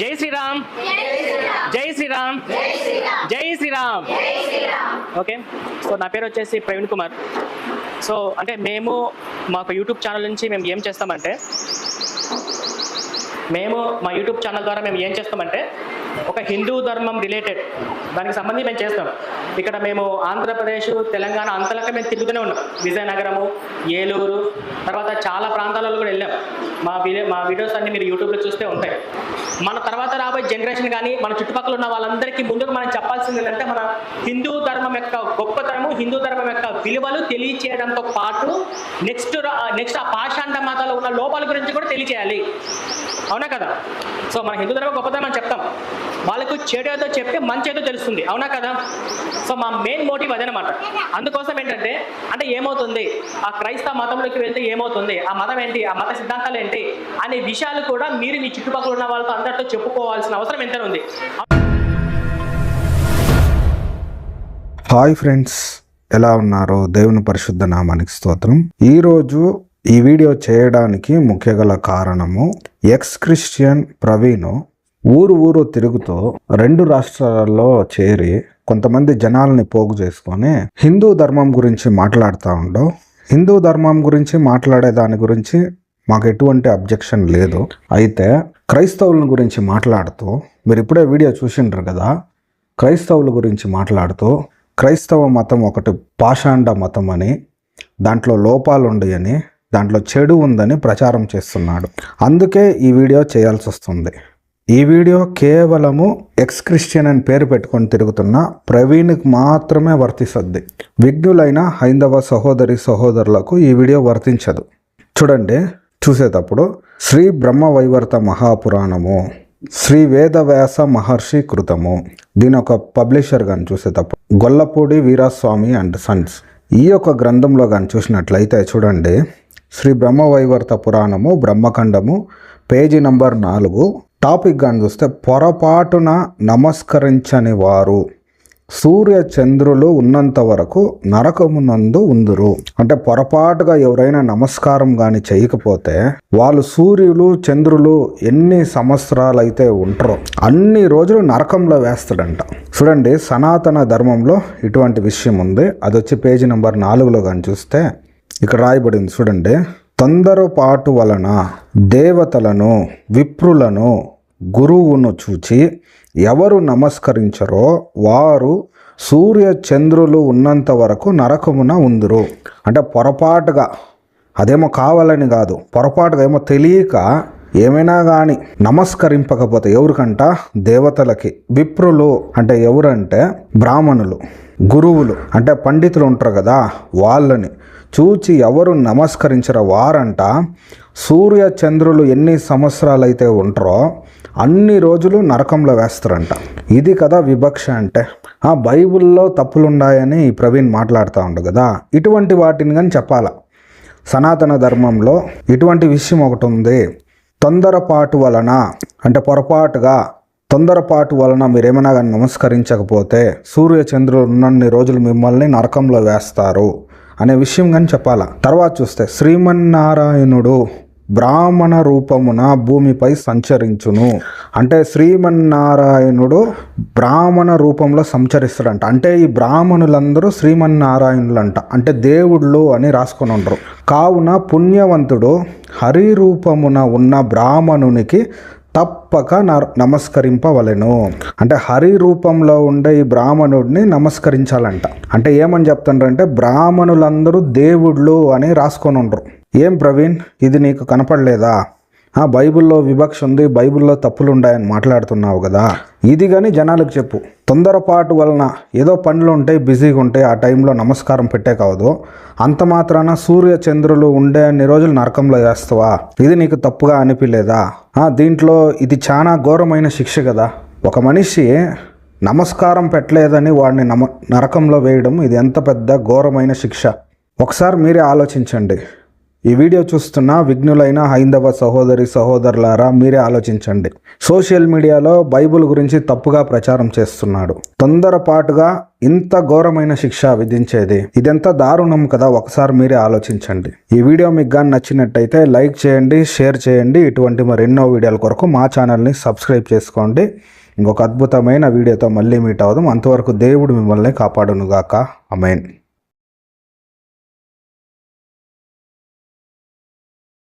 జై శ్రీరామ్. జై శ్రీరామ్. జై శ్రీరామ్. ఓకే. సో నా పేరు వచ్చేసి ప్రవీణ్ కుమార్. సో అంటే మేము మాకు యూట్యూబ్ ఛానల్ నుంచి మేము ఏం చేస్తామంటే మేము మా యూట్యూబ్ ఛానల్ ద్వారా మేము ఏం చేస్తామంటే ఒక హిందూ ధర్మం రిలేటెడ్ దానికి సంబంధించి మేము చేస్తాం. ఇక్కడ మేము ఆంధ్రప్రదేశ్ తెలంగాణ అంతలక మేము తిరుగుతూనే ఉన్నాం. విజయనగరము ఏలూరు తర్వాత చాలా ప్రాంతాలలో కూడా వెళ్ళాం. మా వీడియో మా వీడియోస్ అన్ని మీరు యూట్యూబ్లో చూస్తే ఉంటాయి. మన తర్వాత రాబోయే జనరేషన్ కానీ మన చుట్టుపక్కల ఉన్న వాళ్ళందరికీ ముందుకు మనం చెప్పాల్సింది ఏంటంటే మన హిందూ ధర్మం యొక్క గొప్పతనము హిందూ ధర్మం యొక్క విలువలు తెలియచేయడంతో పాటు నెక్స్ట్ నెక్స్ట్ ఆ పాషాండ మాతలో ఉన్న లోపాల గురించి కూడా తెలియచేయాలి. అవునా కదా? సో మన హిందూ ధర్మం గొప్పతనం మనం చెప్తాం. వాళ్ళకు చెడు ఏదో చెప్తే మంచి ఏదో తెలుస్తుంది. అవునా కదా? సో మా మెయిన్ మోటివ్ అదనమాట. అందుకోసం ఏంటంటే అంటే ఏమవుతుంది? ఆ క్రైస్తవ మతంలోకి వెళ్తే ఏమవుతుంది? ఆ మతం ఏంటి? ఆ మత సిద్ధాంతాలు ఏంటి? అనే విషయాలు కూడా మీరు మీ చుట్టుపక్కల ఉన్న వాళ్ళతో అందరితో చెప్పుకోవాల్సిన అవసరం ఎంత ఉంది. హాయ్ ఫ్రెండ్స్ ఎలా ఉన్నారు దేవుని పరిశుద్ధ నామానికి స్తోత్రం. ఈరోజు ఈ వీడియో చేయడానికి ముఖ్య గల కారణము ఎక్స్ క్రిస్టియన్ ప్రవీణ్ ఊరు ఊరు తిరుగుతూ రెండు రాష్ట్రాలలో చేరి కొంతమంది జనాల్ని పోగు చేసుకొని హిందూ ధర్మం గురించి మాట్లాడుతూ ఉండవు హిందూ ధర్మం గురించి మాట్లాడే దాని గురించి మాకు ఎటువంటి అబ్జెక్షన్ లేదు. అయితే క్రైస్తవుల గురించి మాట్లాడుతూ మీరు ఇప్పుడే వీడియో చూసిండ్రు కదా క్రైస్తవుల గురించి మాట్లాడుతూ క్రైస్తవ మతం ఒకటి పాషాండ మతం అని దాంట్లో లోపాలు ఉండయని దాంట్లో చెడు ఉందని ప్రచారం చేస్తున్నాడు. అందుకే ఈ వీడియో చేయాల్సి వస్తుంది. ఈ వీడియో కేవలము ఎక్స్ క్రిస్టియన్ అని పేరు పెట్టుకొని తిరుగుతున్న ప్రవీణ్కి మాత్రమే వర్తిస్తుంది. విఘ్నులైన హైందవ సహోదరి సహోదరులకు ఈ వీడియో వర్తించదు. చూడండి చూసేటప్పుడు శ్రీ బ్రహ్మవైవర్త మహాపురాణము శ్రీ వేదవ్యాస మహర్షి కృతము దీని ఒక పబ్లిషర్ కానీ చూసేటప్పుడు గొల్లపూడి వీరాస్వామి అండ్ సన్స్. ఈ యొక్క గ్రంథంలో కానీ చూసినట్లయితే చూడండి శ్రీ బ్రహ్మవైవర్త పురాణము బ్రహ్మఖండము పేజీ నంబర్ నాలుగు టాపిక్ కానీ చూస్తే పొరపాటున నమస్కరించని వారు సూర్య చంద్రులు ఉన్నంత వరకు నరకమునందు ఉందురు. అంటే పొరపాటుగా ఎవరైనా నమస్కారం కానీ చేయకపోతే వాళ్ళు సూర్యులు చంద్రులు ఎన్ని సంవత్సరాలు అయితే ఉంటారో అన్ని రోజులు నరకంలో వేస్తాడంట. చూడండి సనాతన ధర్మంలో ఇటువంటి విషయం ఉంది. అది వచ్చి పేజీ నెంబర్ నాలుగులో కానీ చూస్తే ఇక్కడ రాయబడింది. చూడండి తొందరపాటు వలన దేవతలను విప్రులను గురువును చూచి ఎవరు నమస్కరించరో వారు సూర్య చంద్రులు ఉన్నంత వరకు నరకమున ఉందరు. అంటే పొరపాటుగా అదేమో కావాలని కాదు పొరపాటుగా ఏమో తెలియక ఏమైనా కానీ నమస్కరింపకపోతే ఎవరికంట? దేవతలకి. విప్రులు అంటే ఎవరంటే? బ్రాహ్మణులు గురువులు అంటే పండితులు ఉంటారు కదా వాళ్ళని. చూచి ఎవరు నమస్కరించిన వారంట? సూర్య చంద్రులు ఎన్ని సంవత్సరాలు అయితే ఉంటారో అన్ని రోజులు నరకంలో వేస్తారంట. ఇది కదా వివక్ష అంటే. ఆ బైబిల్లో తప్పులున్నాయని ఈ ప్రవీణ్ మాట్లాడుతూ ఉండు కదా. ఇటువంటి వాటిని కానీ చెప్పాలా? సనాతన ధర్మంలో ఇటువంటి విషయం ఒకటి ఉంది. తొందరపాటు వలన అంటే పొరపాటుగా తొందరపాటు వలన మీరేమైనా కానీ నమస్కరించకపోతే సూర్యచంద్రులు ఉన్నన్ని రోజులు మిమ్మల్ని నరకంలో వేస్తారు అనే విషయం కానీ చెప్పాలా? తర్వాత చూస్తే శ్రీమన్నారాయణుడు బ్రాహ్మణ రూపమున భూమిపై సంచరించును. అంటే శ్రీమన్నారాయణుడు బ్రాహ్మణ రూపంలో సంచరిస్తాడంట. అంటే ఈ బ్రాహ్మణులందరూ శ్రీమన్నారాయణులంట. అంటే దేవుళ్ళు అని రాసుకొని ఉండరు. కావున పుణ్యవంతుడు హరి రూపమున ఉన్న బ్రాహ్మణునికి తప్పక న- నమస్కరింపవలెను. అంటే హరి రూపంలో ఉండే ఈ బ్రాహ్మణుడిని నమస్కరించాలంట. అంటే ఏమని చెప్తుండ్రంటే బ్రాహ్మణులందరూ దేవుళ్ళు అని రాసుకొని ఉండరు. ఏం ప్రవీణ్? ఇది నీకు కనపడలేదా? ఆ బైబిల్లో వివక్ష ఉంది బైబిల్లో తప్పులుండాయని మాట్లాడుతున్నావు కదా. ఇది కానీ జనాలకు చెప్పు. తొందరపాటు వలన ఏదో పనులు ఉంటాయి బిజీగా ఉంటాయి ఆ టైంలో నమస్కారం పెట్టే కావదు అంత మాత్రాన సూర్య చంద్రులు ఉండే అన్ని రోజులు నరకంలో వేస్తావా? ఇది నీకు తప్పుగా అనిపించలేదా ఆ, దీంట్లో ఇది చాలా ఘోరమైన శిక్ష కదా. ఒక మనిషి నమస్కారం పెట్టలేదని వాడిని నమ నరకంలో వేయడం ఇది ఎంత పెద్ద ఘోరమైన శిక్ష. ఒకసారి మీరే ఆలోచించండి. ఈ వీడియో చూస్తున్న విఘ్నులైన హైందవ సహోదరి సహోదరులారా మీరే ఆలోచించండి. సోషల్ మీడియాలో బైబిల్ గురించి తప్పుగా ప్రచారం చేస్తున్నాడు. తొందరపాటుగా ఇంత ఘోరమైన శిక్ష విధించేది. ఇదెంత దారుణం కదా ఒకసారి మీరే ఆలోచించండి. ఈ వీడియో మీకు కానీ నచ్చినట్టయితే లైక్ చేయండి షేర్ చేయండి. ఇటువంటి మరెన్నో వీడియోల కొరకు మా ఛానల్ని సబ్స్క్రైబ్ చేసుకోండి. ఇంకొక అద్భుతమైన వీడియోతో మళ్ళీ మీట్ అవుదాం. అంతవరకు దేవుడు మిమ్మల్ని కాపాడునుగాక. అమైన్